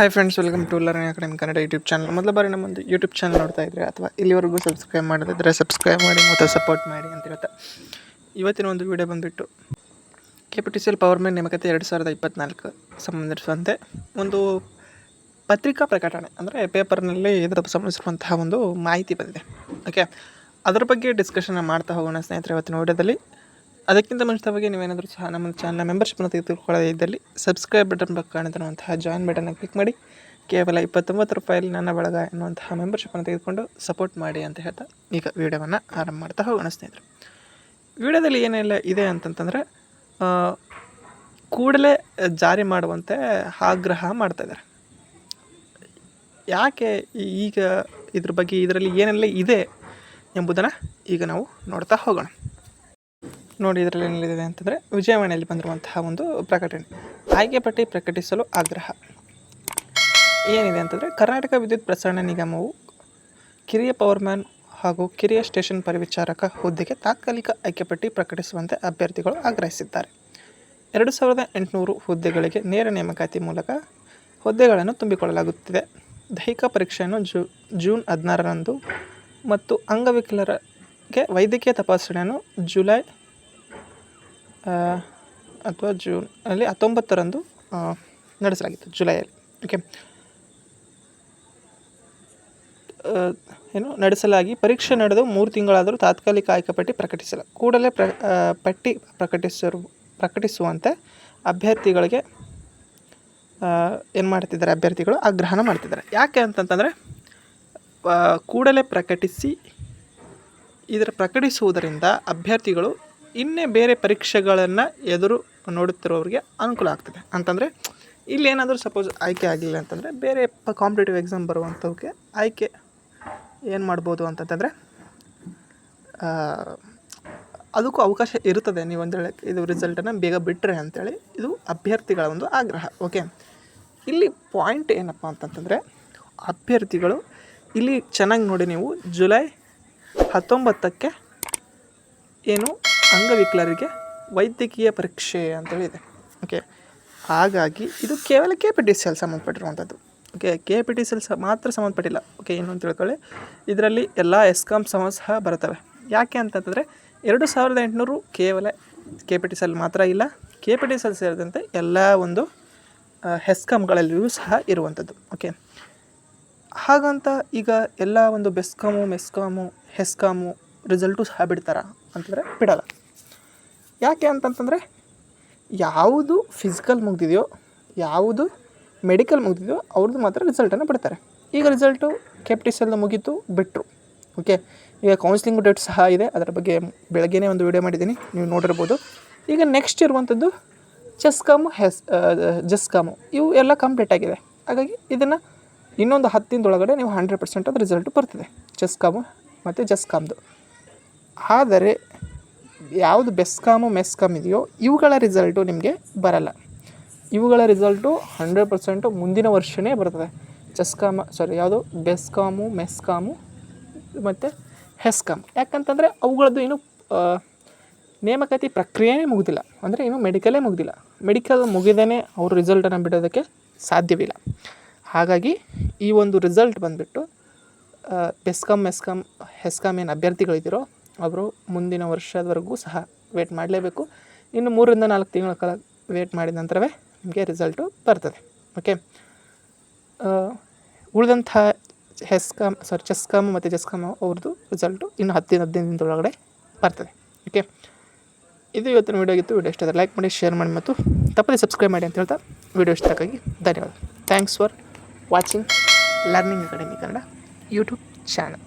Hi friends welcome to learning academy Kannada YouTube channel ಮೊದಲ ಬಾರಿ ನಮ್ಮೊಂದು YouTube channel ನೋಡ್ತಾ ಇದ್ರೆ ಅಥವಾ ಇಲ್ಲಿವರೆಗೂ ಸಬ್ಸ್ಕ್ರೈಬ್ ಮಾಡಿದ್ರೆ ಸಬ್ಸ್ಕ್ರೈಬ್ ಮಾಡಿ ಮತ್ತು ಸಪೋರ್ಟ್ ಮಾಡಿ ಅಂತ ಹೇಳ್ತಾ ಇವತ್ತಿನ ಒಂದು ವಿಡಿಯೋ ಬಂದುಬಿಟ್ಟು K P T C L power man ನೇಮಕತೆ ಎರಡು ಸಾವಿರದ ಇಪ್ಪತ್ನಾಲ್ಕು ಸಂಬಂಧಿಸಿದಂತೆ ಒಂದು ಪತ್ರಿಕಾ ಪ್ರಕಟಣೆ, ಅಂದರೆ ಪೇಪರ್ನಲ್ಲಿ ಇದರ ಸಂಬಂಧಿಸಿರುವಂತಹ ಒಂದು ಮಾಹಿತಿ ಬಂದಿದೆ. ಓಕೆ ಅದರ ಬಗ್ಗೆ ಡಿಸ್ಕಷನ್ ಮಾಡ್ತಾ ಹೋಗೋಣ ಸ್ನೇಹಿತರೆ ಇವತ್ತಿನ ವಿಡಿಯೋದಲ್ಲಿ ಅದಕ್ಕಿಂತ ಮುಂಚಿತವಾಗಿ ನೀವೇನಾದರೂ ಸಹ ನಮ್ಮ ಚಾನಲ್ನ ಮೆಂಬರ್ಶಿಪ್ನ ತೆಗೆದುಕೊಳ್ಳದೇ ಇದ್ದಲ್ಲಿ ಸಬ್ಸ್ಕ್ರೈಬ್ ಬಟನ್ ಪಕ್ಕ ಕಾಣುತ್ತಿರುವಂತಹ ಜಾಯಿನ್ ಬಟನ್ನ ಕ್ಲಿಕ್ ಮಾಡಿ. ಕೇವಲ ಇಪ್ಪತ್ತೊಂಬತ್ತು ರೂಪಾಯಲ್ಲಿ ನನ್ನ ಬಳಗ ಎನ್ನುವಂತಹ ಮೆಂಬರ್ಶಿಪ್ನ ತೆಗೆದುಕೊಂಡು ಸಪೋರ್ಟ್ ಮಾಡಿ ಅಂತ ಹೇಳ್ತಾ ಈಗ ವಿಡಿಯೋವನ್ನು ಆರಂಭ ಮಾಡ್ತಾ ಹೋಗೋಣ ಸ್ನೇಹಿತರು. ವಿಡಿಯೋದಲ್ಲಿ ಏನೆಲ್ಲ ಇದೆ ಅಂತಂತಂದರೆ ಕೂಡಲೇ ಜಾರಿ ಮಾಡುವಂತೆ ಆಗ್ರಹ ಮಾಡ್ತಾ ಇದ್ದಾರೆ. ಯಾಕೆ ಈಗ ಇದ್ರ ಬಗ್ಗೆ ಇದರಲ್ಲಿ ಏನೆಲ್ಲ ಇದೆ ಎಂಬುದನ್ನು ಈಗ ನಾವು ನೋಡ್ತಾ ಹೋಗೋಣ. ನೋಡಿ ಇದರಲ್ಲಿ ಏನಿದೆ ಅಂತಂದರೆ ವಿಜಯವಾಣಿಯಲ್ಲಿ ಬಂದಿರುವಂತಹ ಒಂದು ಪ್ರಕಟಣೆ. ಆಯ್ಕೆ ಪಟ್ಟಿ ಪ್ರಕಟಿಸಲು ಆಗ್ರಹ. ಏನಿದೆ ಅಂತಂದರೆ ಕರ್ನಾಟಕ ವಿದ್ಯುತ್ ಪ್ರಸರಣ ನಿಗಮವು ಕಿರಿಯ ಪವರ್ಮ್ಯಾನ್ ಹಾಗೂ ಕಿರಿಯ ಸ್ಟೇಷನ್ ಪರಿವಿಚಾರಕ ಹುದ್ದೆಗೆ ತಾತ್ಕಾಲಿಕ ಆಯ್ಕೆ ಪಟ್ಟಿ ಪ್ರಕಟಿಸುವಂತೆ ಅಭ್ಯರ್ಥಿಗಳು ಆಗ್ರಹಿಸಿದ್ದಾರೆ. ಎರಡು ಸಾವಿರದ ಎಂಟುನೂರು ಹುದ್ದೆಗಳಿಗೆ ನೇರ ನೇಮಕಾತಿ ಮೂಲಕ ಹುದ್ದೆಗಳನ್ನು ತುಂಬಿಕೊಳ್ಳಲಾಗುತ್ತಿದೆ. ದೈಹಿಕ ಪರೀಕ್ಷೆಯನ್ನು ಜೂ, ಜೂನ್ ಹದಿನಾರರಂದು ಮತ್ತು ಅಂಗವಿಕಲರಿಗೆ ವೈದ್ಯಕೀಯ ತಪಾಸಣೆಯನ್ನು ಜುಲೈ ಅಥವಾ ಜೂನ್, ಅಲ್ಲಿ ಹತ್ತೊಂಬತ್ತರಂದು ನಡೆಸಲಾಗಿತ್ತು, ಜುಲೈಯಲ್ಲಿ. ಓಕೆ ಏನು, ನಡೆಸಲಾಗಿ ಪರೀಕ್ಷೆ ನಡೆದು ಮೂರು ತಿಂಗಳಾದರೂ ತಾತ್ಕಾಲಿಕ ಆಯ್ಕೆ ಪಟ್ಟಿ ಪ್ರಕಟಿಸಲ ಕೂಡಲೇ ಪ್ರ ಪಟ್ಟಿ ಪ್ರಕಟಿಸಿರು, ಪ್ರಕಟಿಸುವಂತೆ ಅಭ್ಯರ್ಥಿಗಳಿಗೆ ಏನು ಮಾಡ್ತಿದ್ದಾರೆ ಅಭ್ಯರ್ಥಿಗಳು? ಆಗ್ರಹನ ಮಾಡ್ತಿದ್ದಾರೆ. ಯಾಕೆ ಅಂತಂತಂದರೆ ಕೂಡಲೇ ಪ್ರಕಟಿಸಿ, ಇದರ ಪ್ರಕಟಿಸುವುದರಿಂದ ಅಭ್ಯರ್ಥಿಗಳು ಇನ್ನೇ ಬೇರೆ ಪರೀಕ್ಷೆಗಳನ್ನು ಎದುರು ನೋಡುತ್ತಿರೋರಿಗೆ ಅನುಕೂಲ ಆಗ್ತದೆ. ಅಂತಂದರೆ ಇಲ್ಲಿ ಏನಾದರೂ ಸಪೋಸ್ ಆಯ್ಕೆ ಆಗಲಿಲ್ಲ ಅಂತಂದರೆ, ಬೇರೆ ಪ ಕಾಂಪಿಟೇಟಿವ್ ಎಕ್ಸಾಮ್ ಬರುವಂಥವ್ಗೆ ಆಯ್ಕೆ ಏನು ಮಾಡ್ಬೋದು ಅಂತಂತಂದರೆ ಅದಕ್ಕೂ ಅವಕಾಶ ಇರುತ್ತದೆ ನೀವು ಒಂದು ಹೇಳಿ ಇದು ರಿಸಲ್ಟನ್ನು ಬೇಗ ಬಿಟ್ಟರೆ ಅಂತೇಳಿ, ಇದು ಅಭ್ಯರ್ಥಿಗಳ ಒಂದು ಆಗ್ರಹ ಓಕೆ ಇಲ್ಲಿ ಪಾಯಿಂಟ್ ಏನಪ್ಪ ಅಂತಂತಂದರೆ, ಅಭ್ಯರ್ಥಿಗಳು ಇಲ್ಲಿ ಚೆನ್ನಾಗಿ ನೋಡಿ ನೀವು ಜುಲೈ ಹತ್ತೊಂಬತ್ತಕ್ಕೆ ಏನು ಅಂಗವಿಕಲರಿಗೆ ವೈದ್ಯಕೀಯ ಪರೀಕ್ಷೆ ಅಂತೇಳಿ ಇದೆ. ಓಕೆ ಹಾಗಾಗಿ ಇದು ಕೇವಲ K P T C L ಸಂಬಂಧಪಟ್ಟಿರುವಂಥದ್ದು. Okay K P T C L ಮಾತ್ರ ಸಂಬಂಧಪಟ್ಟಿಲ್ಲ. ಓಕೆ ಏನು ಅಂತ ತಿಳ್ಕೊಳ್ಳಿ. ಇದರಲ್ಲಿ ಎಲ್ಲ ಎಸ್ಕಾಮ್ ಸಮ ಸಹ ಬರ್ತವೆ ಯಾಕೆ ಅಂತಂತಂದರೆ ಎರಡು ಸಾವಿರದ ಎಂಟುನೂರು ಕೇವಲ K P T C L ಮಾತ್ರ ಇಲ್ಲ. K P T C L ಸೇರಿದಂತೆ ಎಲ್ಲ ಒಂದು ಹೆಸ್ಕಾಮ್ಗಳಲ್ಲಿಯೂ ಸಹ ಇರುವಂಥದ್ದು. ಓಕೆ ಹಾಗಂತ ಈಗ ಎಲ್ಲ ಒಂದು ಬೆಸ್ಕಾಮು, ಮೆಸ್ಕಾಮು, ಹೆಸ್ಕಾಮು ರಿಸಲ್ಟು ಸಹ ಬಿಡ್ತಾರಾ ಅಂತಂದರೆ ಬಿಡಲ್ಲ. ಯಾಕೆ ಅಂತಂತಂದರೆ ಯಾವುದು ಫಿಸಿಕಲ್ ಮುಗಿದಿದೆಯೋ, ಯಾವುದು ಮೆಡಿಕಲ್ ಮುಗಿದಿದೆಯೋ ಅವ್ರದ್ದು ಮಾತ್ರ ರಿಸಲ್ಟನ್ನು ಬಿಡ್ತಾರೆ. ಈಗ ರಿಸಲ್ಟು ಕೆಪ್ಟಿಸೆಲ್ಲ ಮುಗೀತು ಬಿಟ್ಟರು ಓಕೆ ಈಗ ಕೌನ್ಸಿಲಿಂಗ್ ಡೇಟ್ ಸಹ ಇದೆ. ಅದರ ಬಗ್ಗೆ ಬೆಳಗ್ಗೆನೇ ಒಂದು ವಿಡಿಯೋ ಮಾಡಿದ್ದೀನಿ. ನೀವು ನೋಡಿರ್ಬೋದು. ಈಗ ನೆಕ್ಸ್ಟ್ ಇರುವಂಥದ್ದು ಚೆಸ್ಕಾಮು ಹೆಸ್ ಜಸ್ಕಾಮು ಇವು ಎಲ್ಲ ಕಂಪ್ಲೀಟ್ ಆಗಿದೆ. ಹಾಗಾಗಿ ಇದನ್ನು ಇನ್ನೊಂದು ಹತ್ತು ದಿನದೊಳಗಡೆ ನೀವು ಹಂಡ್ರೆಡ್ ಪರ್ಸೆಂಟ್ ಅದು ರಿಸಲ್ಟ್ ಬರ್ತದೆ. ಚೆಸ್ಕಾಮು ಮತ್ತು ಜಸ್ಕಾಮ್ದು ಆದರೆ ಯಾವುದು ಬೆಸ್ಕಾಮು ಮೆಸ್ಕಾಮ್ ಇದೆಯೋ ಇವುಗಳ ರಿಸಲ್ಟು ನಿಮಗೆ ಬರಲ್ಲ. ಇವುಗಳ ರಿಸಲ್ಟು ಹಂಡ್ರೆಡ್ ಪರ್ಸೆಂಟು ಮುಂದಿನ ವರ್ಷವೇ ಬರ್ತದೆ. ಚೆಸ್ಕಾಮ ಸಾರಿ ಯಾವುದು? ಬೆಸ್ಕಾಮು ಮೆಸ್ಕಾಮು ಮತ್ತು ಹೆಸ್ಕಾಮ್ ಯಾಕಂತಂದರೆ ಅವುಗಳದ್ದು ಏನು ನೇಮಕಾತಿ ಪ್ರಕ್ರಿಯೆನೇ ಮುಗಿದಿಲ್ಲ. ಅಂದರೆ ಇನ್ನು ಮೆಡಿಕಲೇ ಮುಗಿದಿಲ್ಲ. ಮೆಡಿಕಲ್ ಮುಗಿದೇ ಅವ್ರ ರಿಸಲ್ಟನ್ನು ಬಿಡೋದಕ್ಕೆ ಸಾಧ್ಯವಿಲ್ಲ. ಹಾಗಾಗಿ ಈ ಒಂದು ರಿಸಲ್ಟ್ ಬಂದುಬಿಟ್ಟು ಬೆಸ್ಕಾಮ್ ಮೆಸ್ಕಾಮ್ ಹೆಸ್ಕಾಮ್ ಏನು ಅಭ್ಯರ್ಥಿಗಳಿದ್ದೀರೋ ಅವರು ಮುಂದಿನ ವರ್ಷದವರೆಗೂ ಸಹ ವೇಟ್ ಮಾಡಲೇಬೇಕು. ಇನ್ನು ಮೂರಿಂದ ನಾಲ್ಕು ತಿಂಗಳ ಕಾಲ ವೇಟ್ ಮಾಡಿದ ನಂತರವೇ ನಿಮಗೆ ರಿಸಲ್ಟು ಬರ್ತದೆ. ಓಕೆ ಉಳಿದಂಥ ಹೆಸ್ಕಾಮ್ ಸಾರಿ ಚೆಸ್ಕಾಮ್ ಮತ್ತು ಜೆಸ್ಕಾಮ್ ಅವ್ರದ್ದು ರಿಸಲ್ಟು ಇನ್ನು ಹತ್ತಿನ ಹದಿನೈದು ದಿನದೊಳಗಡೆ ಬರ್ತದೆ. ಓಕೆ ಇದು ಇವತ್ತಿನ ವೀಡಿಯೋ ಆಗಿತ್ತು. ವೀಡಿಯೋ ಇಷ್ಟ ಲೈಕ್ ಮಾಡಿ ಶೇರ್ ಮಾಡಿ ಮತ್ತು ತಪ್ಪದೆ ಸಬ್ಸ್ಕ್ರೈಬ್ ಮಾಡಿ ಅಂತ ಹೇಳ್ತಾ ವಿಡಿಯೋ ಇಷ್ಟಕ್ಕಾಗಿ ಧನ್ಯವಾದ. Thanks for watching learning academy Kannada YouTube channel